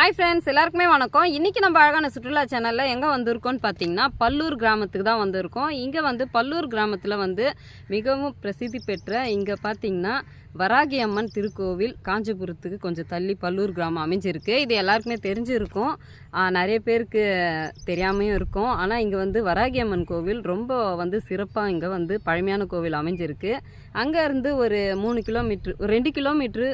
Hi friends எல்லாருக்குமே வணக்கம். இன்றைக்கி நம்ம அழகான சுற்றுலா சேனலில் எங்கே வந்திருக்கோம்னு பார்த்தீங்கன்னா பல்லூர் கிராமத்துக்கு தான் வந்திருக்கோம். இங்கே வந்து பல்லூர் கிராமத்தில் வந்து மிகவும் பிரசித்தி பெற்ற இங்கே பார்த்தீங்கன்னா வராகி அம்மன் திருக்கோவில் காஞ்சிபுரத்துக்கு கொஞ்சம் தள்ளி பல்லூர் கிராமம் அமைஞ்சிருக்கு. இது எல்லாருக்குமே தெரிஞ்சிருக்கும். நிறைய பேருக்கு தெரியாமையும் இருக்கும். ஆனால் இங்கே வந்து வராகி அம்மன் கோவில் ரொம்ப வந்து சிறப்பாக இங்கே வந்து பழமையான கோவில் அமைஞ்சிருக்கு. அங்கேருந்து ஒரு மூணு கிலோமீட்ரு ஒரு ரெண்டு கிலோமீட்ரு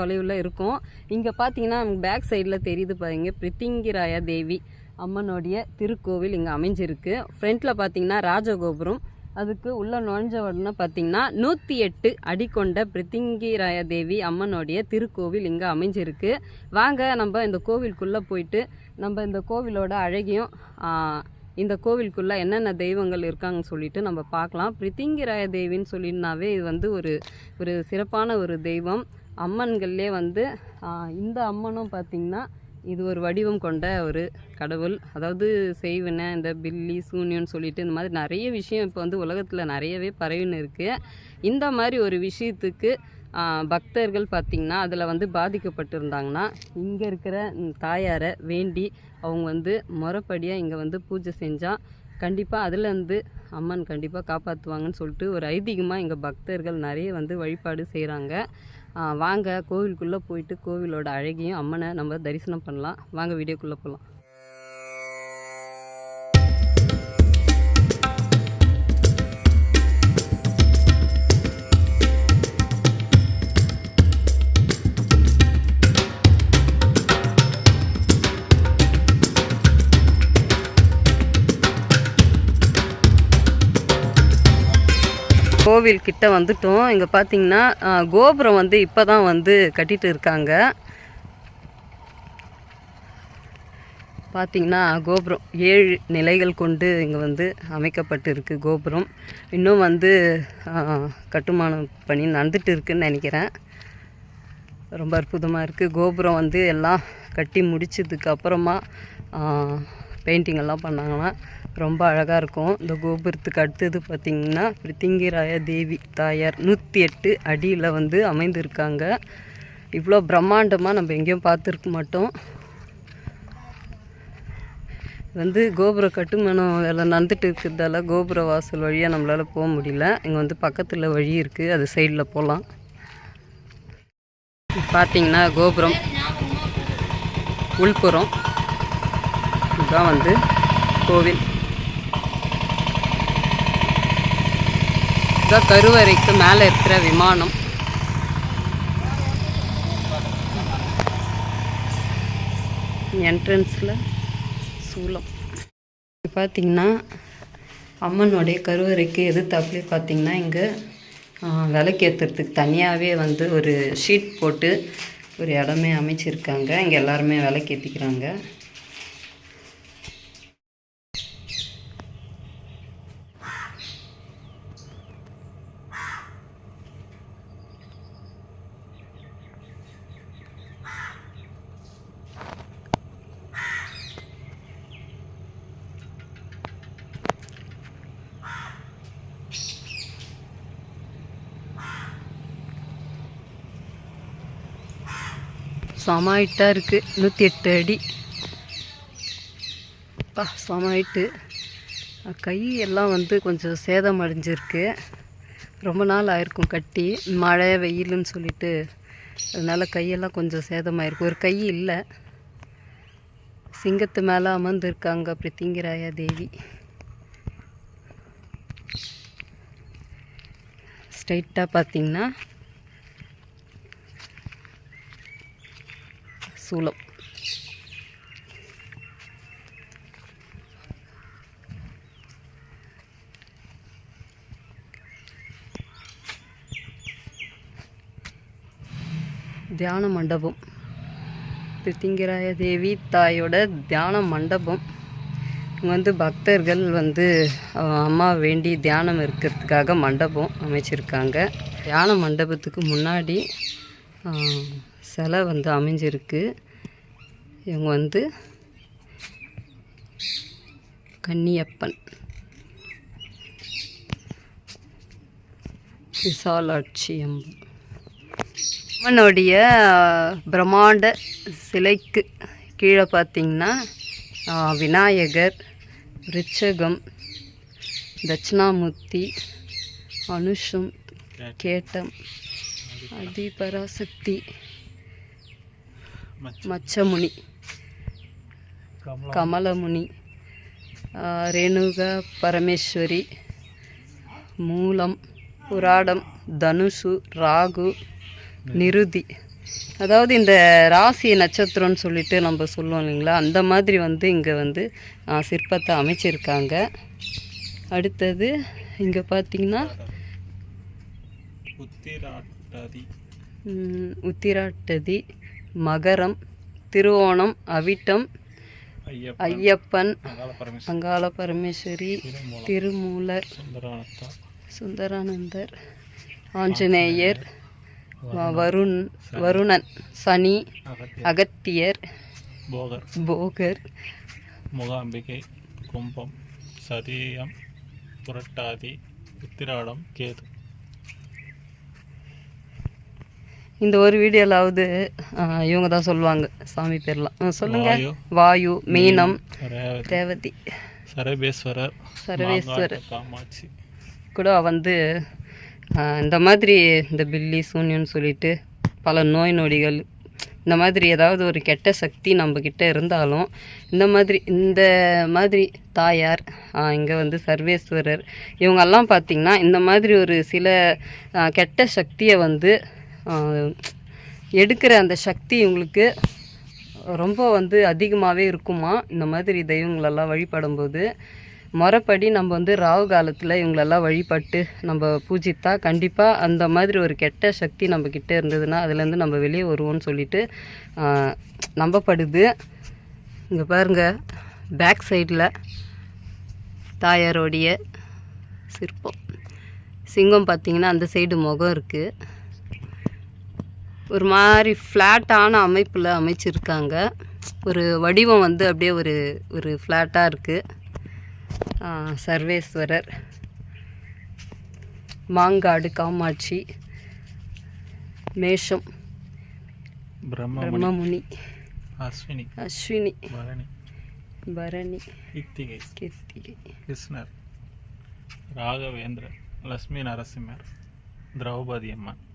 தொலைவில் இருக்கும். இங்கே பார்த்தீங்கன்னா பேக் சைடில் தெரியுது பாருங்க பிரித்திங்கிராய தேவி அம்மனுடைய திருக்கோவில் இங்கே அமைஞ்சிருக்கு. ஃப்ரண்ட்டில் பார்த்தீங்கன்னா ராஜகோபுரம் அதுக்கு உள்ளே நுழைஞ்ச உடனே பார்த்தீங்கன்னா நூற்றி எட்டு அடி கொண்ட பிரித்திங்கிராய தேவி அம்மனுடைய திருக்கோவில் இங்கே அமைஞ்சிருக்கு. வாங்க நம்ம இந்த கோவிலுக்குள்ளே போயிட்டு நம்ம இந்த கோவிலோட அழகியும் இந்த கோவிலுக்குள்ளே என்னென்ன தெய்வங்கள் இருக்காங்கன்னு சொல்லிட்டு நம்ம பார்க்கலாம். பிரித்திங்கிராய தேவின்னு சொல்லினாவே இது வந்து ஒரு ஒரு சிறப்பான ஒரு தெய்வம். அம்மன்கள்லே வந்து இந்த அம்மனும் பார்த்திங்கன்னா இது ஒரு வடிவம் கொண்ட ஒரு கடவுள். அதாவது செய்வன இந்த பில்லி சூன்யம்னு சொல்லிட்டு இந்த மாதிரி நிறைய விஷயம் இப்போ வந்து உலகத்தில் நிறையவே பரவின்னு இருக்குது இந்த மாதிரி ஒரு விஷயத்துக்கு பக்தர்கள் பார்த்திங்கன்னா அதில் வந்து பாதிக்கப்பட்டிருந்தாங்கன்னா இங்கே இருக்கிற தாயாரை வேண்டி அவங்க வந்து முறைப்படியாக இங்கே வந்து பூஜை செஞ்சால் கண்டிப்பாக அதுலேருந்து அம்மன் கண்டிப்பாக காப்பாற்றுவாங்கன்னு சொல்லிட்டு ஒரு ஐதீகமாக இங்கே பக்தர்கள் நிறைய வந்து வழிபாடு செய்கிறாங்க வாங்க கோவிலுக்குள்ளே போயிட்டு கோவிலோட அழகையும் அம்மனை நம்ம தரிசனம் பண்ணலாம். வாங்க வீடியோக்குள்ளே போகலாம் கோவில் கிட்ட வந்துட்டோம். இங்கே பார்த்தீங்கன்னா கோபுரம் வந்து இப்போ தான் வந்து கட்டிட்டு இருக்காங்க. பார்த்தீங்கன்னா கோபுரம் ஏழு நிலைகள் கொண்டு இங்கே வந்து அமைக்கப்பட்டிருக்கு கோபுரம். இன்னும் வந்து கட்டுமானம் கட்டுமான பணி நடந்துட்டு இருக்குன்னு நினைக்கிறேன். ரொம்ப அற்புதமாக இருக்குது கோபுரம் வந்து எல்லாம் கட்டி முடிச்சதுக்கு அப்புறமா பெயிண்டிங் எல்லாம் பண்ணாங்கன்னா ரொம்ப அழகாக இருக்கும். இந்த கோபுரத்துக்கு அடுத்தது பார்த்திங்கன்னா பிருத்திங்கிராய தேவி தாயார் நூற்றி எட்டு அடியில் வந்து அமைந்திருக்காங்க. இவ்வளோ பிரம்மாண்டமாக நம்ம எங்கேயும் பார்த்துருக்க மாட்டோம். வந்து கோபுர கட்டுமானம் வேலை நடந்துட்டு இருக்கிறதால கோபுர வாசல் வழியாக நம்மளால் போக முடியல. இங்கே வந்து பக்கத்தில் வழி இருக்குது அது சைடில் போகலாம் பார்த்திங்கன்னா கோபுரம். உள்புறம். இதுதான் வந்து கோவில். இதுதான் கருவறைக்கு மேலே இருக்கிற விமானம். என்ட்ரன்ஸில் சூளம். பார்த்தீங்கன்னா அம்மனுடைய கருவறைக்கு எதிர்த்தாப்புலே பார்த்தீங்கன்னா இங்கே விளக்கேற்றுறதுக்கு தனியாகவே வந்து ஒரு ஷீட் போட்டு ஒரு இடமே அமைச்சிருக்காங்க. இங்கே எல்லாருமே விளக்கேற்றிக்கிறாங்க செம ஹைட்டாக இருக்குது நூற்றி எட்டு அடி. அப்பா செம ஹைட்டு கை எல்லாம் வந்து கொஞ்சம் சேதம் அடைஞ்சிருக்கு. ரொம்ப நாள் ஆயிருக்கும் கட்டி. மழை வெயிலுன்னு சொல்லிட்டு. அதனால் கையெல்லாம் கொஞ்சம் சேதமாயிருக்கு. ஒரு கை இல்லை. சிங்கத்து மேலே அமர்ந்துருக்காங்க அப்படி திங்கிறாயா தேவி. ஸ்ட்ரைட்டாக பார்த்தீங்கன்னா சூலம் தியான மண்டபம். திருத்திங்கராய தேவி தாயோட தியான மண்டபம். இங்கே வந்து பக்தர்கள் வந்து அம்மா வேண்டி தியானம் இருக்கிறதுக்காக மண்டபம் அமைச்சிருக்காங்க. தியான மண்டபத்துக்கு முன்னாடி சிலை வந்து அமைஞ்சிருக்கு. இவங்க வந்து கன்னியப்பன். விசாலாட்சி அம்மன். அம்மனுடைய பிரம்மாண்ட சிலைக்கு கீழே பார்த்தீங்கன்னா விநாயகர் ரிச்சகம் தட்சிணாமூர்த்தி அனுஷம் கேட்டம் அதிபராசக்தி மச்சமுனி. கமலமுனி. ரேணுகா பரமேஸ்வரி மூலம் புராடம் தனுசு ராகு நிருதி. அதாவது இந்த ராசி நட்சத்திரம்னு சொல்லிட்டு நம்ம சொல்லுவோம் இல்லைங்களா? அந்த மாதிரி வந்து இங்கே வந்து சிற்பத்தை அமைச்சிருக்காங்க. அடுத்தது இங்கே பார்த்தீங்கன்னா உத்திராட்டாதி. உத்திராட்டதி. மகரம் திருவோணம் அவிட்டம் ஐயப்ப ஐயப்பன் அங்காள பரமேஸ்வரி திருமூலர் சுந்தரானந்தர் ஆஞ்சநேயர் வருண் வருணன் சனி அகத்திய அகத்தியர் போகர் போகர் முகாம்பிகை கும்பம் சதீயம் புரட்டாதி உத்திராடம் கேது. இந்த ஒரு வீடியோலாவது இவங்க தான் சொல்லுவாங்க. சாமி பேர்லாம். சொல்லுங்க. வாயு. மீனம் தேவதி சரபேஸ்வரர் சரவேஸ்வரர் காமாட்சி. கூட வந்து இந்த மாதிரி இந்த பில்லி சூன்யம்னு சொல்லிட்டு பல நோய் நொடிகள் இந்த மாதிரி ஏதாவது ஒரு கெட்ட சக்தி நம்மக்கிட்ட இருந்தாலும் இந்த மாதிரி இந்த மாதிரி தாயார் இங்கே வந்து சர்வேஸ்வரர் இவங்கெல்லாம் பார்த்திங்கன்னா இந்த மாதிரி ஒரு சில கெட்ட சக்தியை வந்து எடுக்கிற அந்த சக்தி இவங்களுக்கு ரொம்ப வந்து அதிகமாகவே இருக்குமா? இந்த மாதிரி தெய்வங்களெல்லாம் வழிபடும்போது முறைப்படி நம்ம வந்து ராகு காலத்தில் இவங்களெல்லாம் வழிபட்டு நம்ம பூஜித்தா கண்டிப்பாக அந்த மாதிரி ஒரு கெட்ட சக்தி நம்ம இருந்ததுன்னா அதுலேருந்து நம்ம வெளியே வருவோம்னு சொல்லிட்டு நம்பப்படுது. இங்கே பாருங்கள் பேக் சைடில் தாயாரோடைய சிற்பம். சிங்கம் பார்த்திங்கன்னா அந்த சைடு முகம் இருக்குது ஒரு மாதிரி ஃப்ளாட்டான அமைப்பில் அமைச்சிருக்காங்க. ஒரு வடிவம் வந்து அப்படியே ஒரு ஒரு ஃப்ளாட்டாக இருக்குது சர்வேஸ்வரர். மாங்காடு காமாட்சி மேஷம். பிரம்மமுனி. அஸ்வினி. அஸ்வினி. பரணி. பரணி. இத்திகை கிருத்திகை. கிருஷ்ணர். ராகவேந்திரர். லட்சுமி நரசிம்மர். திரௌபதி அம்மன்.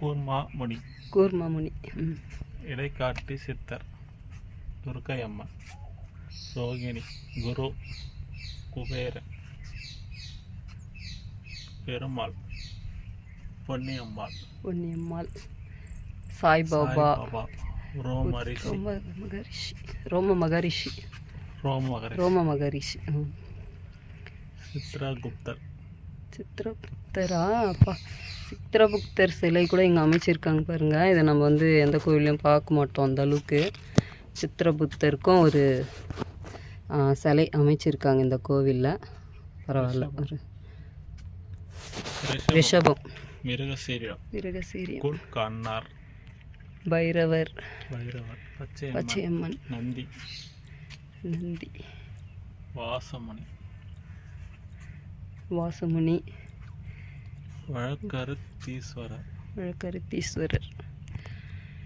கூர்மா முனி கூர்மமுனி ம். இடைக்காட்டு சித்தர் துர்க்கை அம்மன் ரோகிணி குரு குபேரன் பெருமாள் பொன்னியம்மாள். பொன்னியம்மாள். சாய்பாபா. பாபா ரோமரிஷி. ரோம மகரிஷி. ரோம மகரிஷி. ரோம மகரிஷி. ம். சித்ரகுப்தர். சித்திரகுப்தரா அப்பா. சித்திரகுப்தர் சிலை கூட இங்கே அமைச்சிருக்காங்க பாருங்க. இதை நம்ம வந்து எந்த கோவிலையும் பார்க்க மாட்டோம் அந்த அளவுக்கு. ஒரு சிலை அமைச்சிருக்காங்க இந்த கோவிலில். பரவாயில்ல. ஒரு ரிஷபம். மிருகசீரியம். பைரவர். பைரவர். பச்சையம்மன். பச்சையம்மன். நந்தி. நந்தி. வாசமணி. வாசமுனி வழக்கருத்தீஸ்வரர். வழக்கருத்தீஸ்வரர்.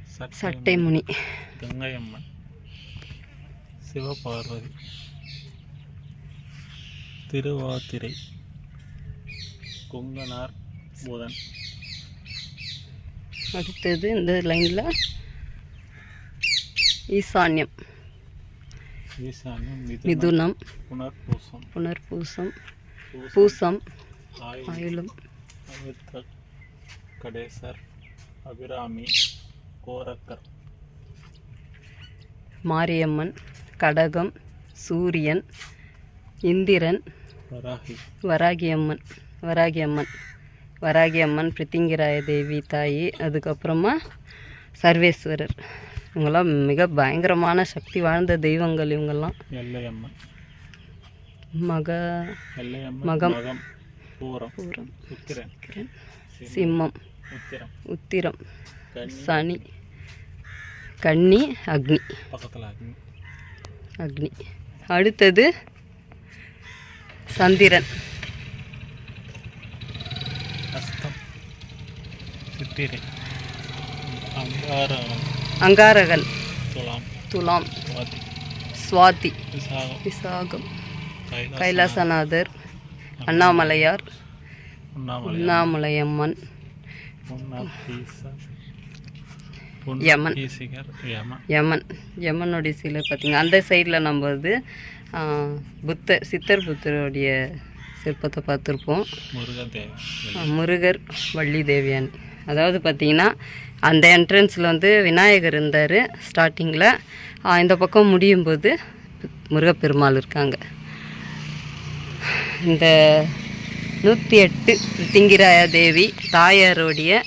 சட்டை சட்டைமுனி கங்கையம்மன். சிவபார்வதி. திருவாதிரை. கொங்கனார் புதன். அடுத்தது இந்த லைனில் ஈசான்யம். ஈசான்யம் மிதுனம் புனர்பூசம். புனர்பூசம். பூசம் பூசம். ஆயுள் ஆயுளம் அமிர்த கடேசர் அபிராமி கோரக்கர். மாரியம்மன் கடகம் சூரியன் இந்திரன் வராகி. வராகியம்மன் வராகியம்மன் வராகியம்மன் பிரித்திங்கிராய தேவி தாயி அதுக்கப்புறமா சர்வேஸ்வரர். இவங்கெல்லாம் மிக பயங்கரமான சக்தி வாழ்ந்த தெய்வங்கள் இவங்கெல்லாம். எல்லையம்மன். மக மகம். பூரம். பூரம். சிம்மம், உத்திரம். சனி. கன்னி அக்னி. பக்கத்தில் அக்னி. அக்னி. அடுத்தது சந்திரன். சித்திரை. அங்காரகன். துலாம். துலாம். சுவாதி. விசாகம். விசாகம். கைலாச கைலாசநாதர். அண்ணாமலையார். உண்ணாமலை அண்ணாமலையம்மன் உண்ணாபீச யமன். யமன். யமன். யமனுடைய சிலை பார்த்தீங்க. அந்த சைடில் நம்ம வந்து புத்தர் சித்தர் புத்தருடைய சிற்பத்தை பார்த்துருப்போம். முருகர் வள்ளி தேவியானி அதாவது பார்த்தீங்கன்னா அந்த என்ட்ரன்ஸில் வந்து விநாயகர் இருந்தார் ஸ்டார்டிங்கில் இந்த பக்கம் முடியும் போது முருகப்பெருமாள் இருக்காங்க. இந்த நூற்றி எட்டு திங்கிராய தேவி தாயாருடைய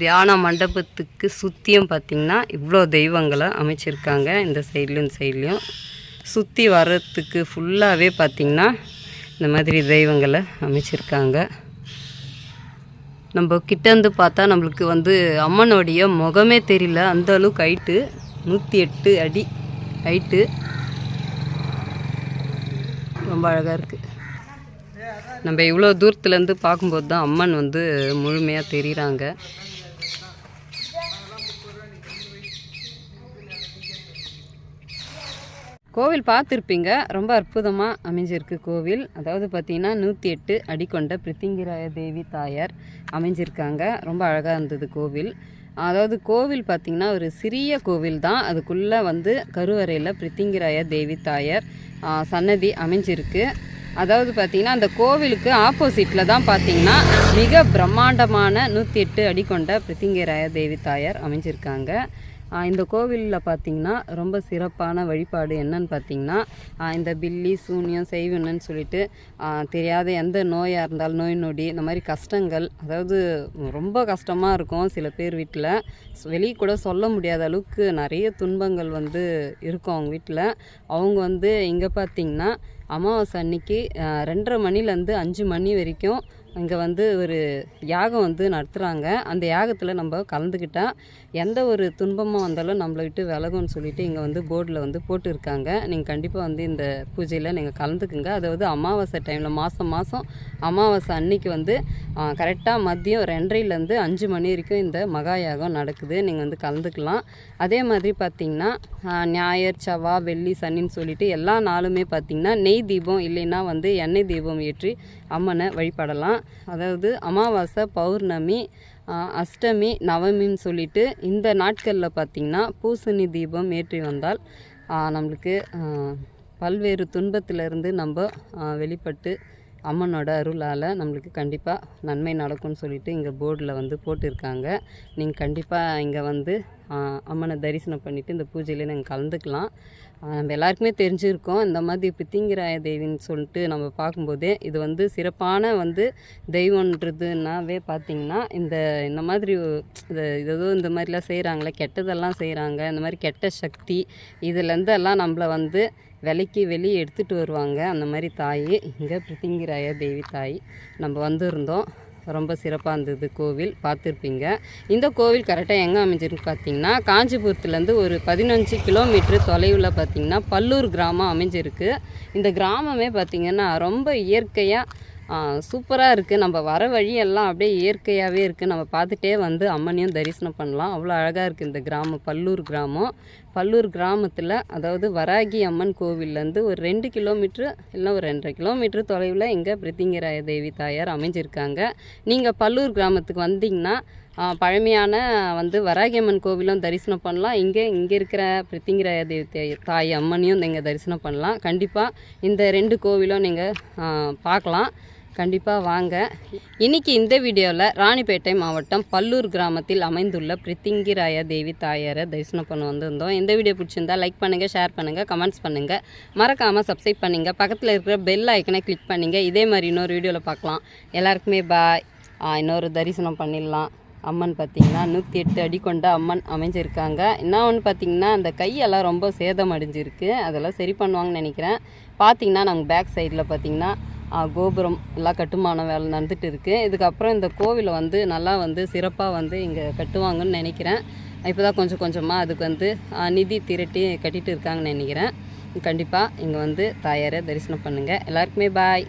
தியான மண்டபத்துக்கு சுற்றியும் பார்த்திங்கன்னா இவ்வளோ தெய்வங்களை அமைச்சிருக்காங்க. இந்த சைட்லேயும் இந்த சைட்லேயும். சுற்றி வர்றதுக்கு ஃபுல்லாகவே பார்த்திங்கன்னா இந்த மாதிரி தெய்வங்களை அமைச்சிருக்காங்க. நம்ம கிட்டேருந்து பார்த்தா நம்மளுக்கு வந்து அம்மனுடைய முகமே தெரியல. அந்த அளவுக்கு ஹைட்டு நூற்றி எட்டு அடி ஹைட்டு ரொம்ப அழகாக இருக்குது நம்ம இவ்வளோ தூரத்துலேருந்து பார்க்கும்போது தான் அம்மன் வந்து முழுமையாக தெரிகிறாங்க கோவில் பார்த்துருப்பீங்க. ரொம்ப அற்புதமாக அமைஞ்சிருக்கு கோவில். அதாவது பார்த்தீங்கன்னா நூற்றி எட்டு அடி கொண்ட பிரித்திங்கிராய தேவி தாயார் அமைஞ்சிருக்காங்க. ரொம்ப அழகாக இருந்தது கோவில். அதாவது கோவில் பார்த்திங்கன்னா ஒரு சிறிய கோவில் தான் அதுக்குள்ளே வந்து கருவறையில் பிருத்திங்கிராய தேவி தாயார் சன்னதி அமைஞ்சிருக்கு. அதாவது பார்த்திங்கன்னா அந்த கோவிலுக்கு ஆப்போசிட்டில் தான் பார்த்திங்கன்னா மிக பிரம்மாண்டமான நூற்றி எட்டு அடி கொண்ட பிரித்திங்கராய தேவி தாயார் அமைஞ்சிருக்காங்க. இந்த கோவிலில் பார்த்திங்கன்னா ரொம்ப சிறப்பான வழிபாடு என்னன்னு பார்த்தீங்கன்னா இந்த பில்லி சூனியம் செய்வனன்னு சொல்லிட்டு தெரியாத எந்த நோயாக இருந்தாலும் நோய் நொடி இந்த மாதிரி கஷ்டங்கள் அதாவது ரொம்ப கஷ்டமாக இருக்கும் சில பேர் வீட்டில் வெளியே கூட சொல்ல முடியாத அளவுக்கு நிறைய துன்பங்கள் வந்து இருக்கும் அவங்க வீட்டில் அவங்க வந்து இங்கே பார்த்திங்கன்னா அமாவாசை அன்னைக்கு ரெண்டரை மணிலேருந்து அஞ்சு மணி வரைக்கும் இங்கே வந்து ஒரு யாகம் வந்து நடத்துகிறாங்க அந்த யாகத்தில் நம்ம கலந்துக்கிட்டால் எந்த ஒரு துன்பமாக வந்தாலும் நம்மளை விட்டு விலகும்னு சொல்லிட்டு இங்கே வந்து போர்டில் வந்து போட்டுருக்காங்க. நீங்கள் கண்டிப்பாக வந்து இந்த பூஜையில் நீங்கள் கலந்துக்குங்க. அதாவது அமாவாசை டைமில் மாதம் மாதம் அமாவாசை அன்னைக்கு வந்து கரெக்டாக மதியம் ரெண்டரைலேருந்து அஞ்சு மணி வரைக்கும் இந்த மகா யாகம் நடக்குது. நீங்கள் வந்து கலந்துக்கலாம். அதே மாதிரி பார்த்திங்கன்னா ஞாயிறு செவ்வா வெள்ளி சனின்னு சொல்லிட்டு எல்லா நாளுமே பார்த்திங்கன்னா நெய் தீபம் இல்லைன்னா வந்து எண்ணெய் தீபம் ஏற்றி அம்மனை வழிபடலாம். அதாவது அமாவாசை பௌர்ணமி அஷ்டமி நவமின்னு சொல்லிட்டு இந்த நாட்களில் பார்த்திங்கன்னா பூசணி தீபம் ஏற்றி வந்தால் நம்மளுக்கு பல்வேறு துன்பத்திலிருந்து நம்ம வெளிப்பட்டு அம்மனோட அருளால் நம்மளுக்கு கண்டிப்பாக நன்மை நடக்கும்னு சொல்லிட்டு இங்கே போர்டில் வந்து போட்டிருக்காங்க. நீங்கள் கண்டிப்பாக இங்கே வந்து அம்மனை தரிசனம் பண்ணிவிட்டு இந்த பூஜையில் நாங்கள் கலந்துக்கலாம். நம்ம எல்லாருக்குமே தெரிஞ்சிருக்கோம் இந்த மாதிரி பித்திங்கிராய தேவின்னு சொல்லிட்டு நம்ம பார்க்கும்போதே இது வந்து சிறப்பான வந்து தெய்வன்றதுனாவே பார்த்திங்கன்னா இந்த இந்த மாதிரி இந்த ஏதோ இந்த மாதிரிலாம் செய்கிறாங்களே கெட்டதெல்லாம் செய்கிறாங்க இந்த மாதிரி கெட்ட சக்தி இதுலேருந்து எல்லாம் நம்மளை வந்து விலைக்கு வெளியே எடுத்துகிட்டு வருவாங்க. அந்த மாதிரி தாய் இங்கே பிருத்திங்கிராய தேவி தாய். நம்ம வந்திருந்தோம். ரொம்ப சிறப்பாக இருந்தது கோவில். பார்த்துருப்பீங்க. இந்த கோவில் கரெக்டாக எங்கே அமைஞ்சிருக்கு பார்த்தீங்கன்னா காஞ்சிபுரத்துலேருந்து ஒரு பதினஞ்சு கிலோமீட்டர் தொலைவில் பார்த்திங்கன்னா பல்லூர் கிராமம் அமைஞ்சிருக்கு. இந்த கிராமமே பார்த்திங்கன்னா ரொம்ப இயற்கையாக சூப்பராக இருக்குது நம்ம வர வழியெல்லாம் அப்படியே இயற்கையாகவே இருக்குது நம்ம பார்த்துட்டே வந்து அம்மனையும் தரிசனம் பண்ணலாம். அவ்வளோ அழகாக இருக்குது இந்த கிராமம் பல்லூர் கிராமம். பல்லூர் கிராமத்தில் அதாவது வராகி அம்மன் கோவில்லேருந்து ஒரு ரெண்டு கிலோமீட்ரு இல்லை ஒரு ரெண்டரை கிலோமீட்ரு தொலைவில் இங்கே பிரித்திங்கராய தேவி தாயார் அமைஞ்சிருக்காங்க. நீங்கள் பல்லூர் கிராமத்துக்கு வந்தீங்கன்னா பழமையான வந்து வராகியம்மன் கோவிலும் தரிசனம் பண்ணலாம். இங்கே இங்கே இருக்கிற பிரித்திங்கராய தேவி தாய்- தாய் அம்மனையும் நீங்கள் தரிசனம் பண்ணலாம். கண்டிப்பாக இந்த ரெண்டு கோவிலும் நீங்கள் பார்க்கலாம். கண்டிப்பாக வாங்க. இன்னைக்கு இந்த வீடியோவில் ராணிப்பேட்டை மாவட்டம் பல்லூர் கிராமத்தில் அமைந்துள்ள பிரித்திங்கிராய தேவி தாயாரை தரிசனம் பண்ண வந்திருந்தோம். இந்த வீடியோ பிடிச்சிருந்தா லைக் பண்ணுங்கள் ஷேர் பண்ணுங்கள் கமெண்ட்ஸ் பண்ணுங்கள் மறக்காமல் சப்ஸ்கிரைப் பண்ணுங்கள் பக்கத்தில் இருக்கிற பெல் ஐக்கனை கிளிக் பண்ணுங்கள் இதே மாதிரி இன்னொரு வீடியோவில் பார்க்கலாம். எல்லாருக்குமே பாய் இன்னொரு தரிசனம் பண்ணிடலாம். அம்மன் பார்த்தீங்கன்னா நூற்றி எட்டு அடி கொண்ட அம்மன் அமைஞ்சிருக்காங்க. என்ன ஒன்று பார்த்தீங்கன்னா அந்த கையெல்லாம் ரொம்ப சேதம் அடைஞ்சிருக்கு. அதெல்லாம் சரி பண்ணுவாங்கன்னு நினைக்கிறேன். பார்த்தீங்கன்னா நாங்கள் பேக் சைடில் பார்த்தீங்கன்னா கோபுரம் எல்லாம் கட்டுமான வேலை நடந்துட்டு இருக்குது இதுக்கப்புறம் இந்த கோவிலை வந்து நல்லா வந்து சிறப்பாக வந்து இங்கே கட்டுவாங்கன்னு நினைக்கிறேன். இப்போ தான் கொஞ்சம் கொஞ்சமாக அதுக்கு வந்து நிதி திரட்டி கட்டிட்டு இருக்காங்கன்னு நினைக்கிறேன். கண்டிப்பாக இங்கே வந்து தாயாரை தரிசனம் பண்ணுங்கள் எல்லாருக்குமே பாய்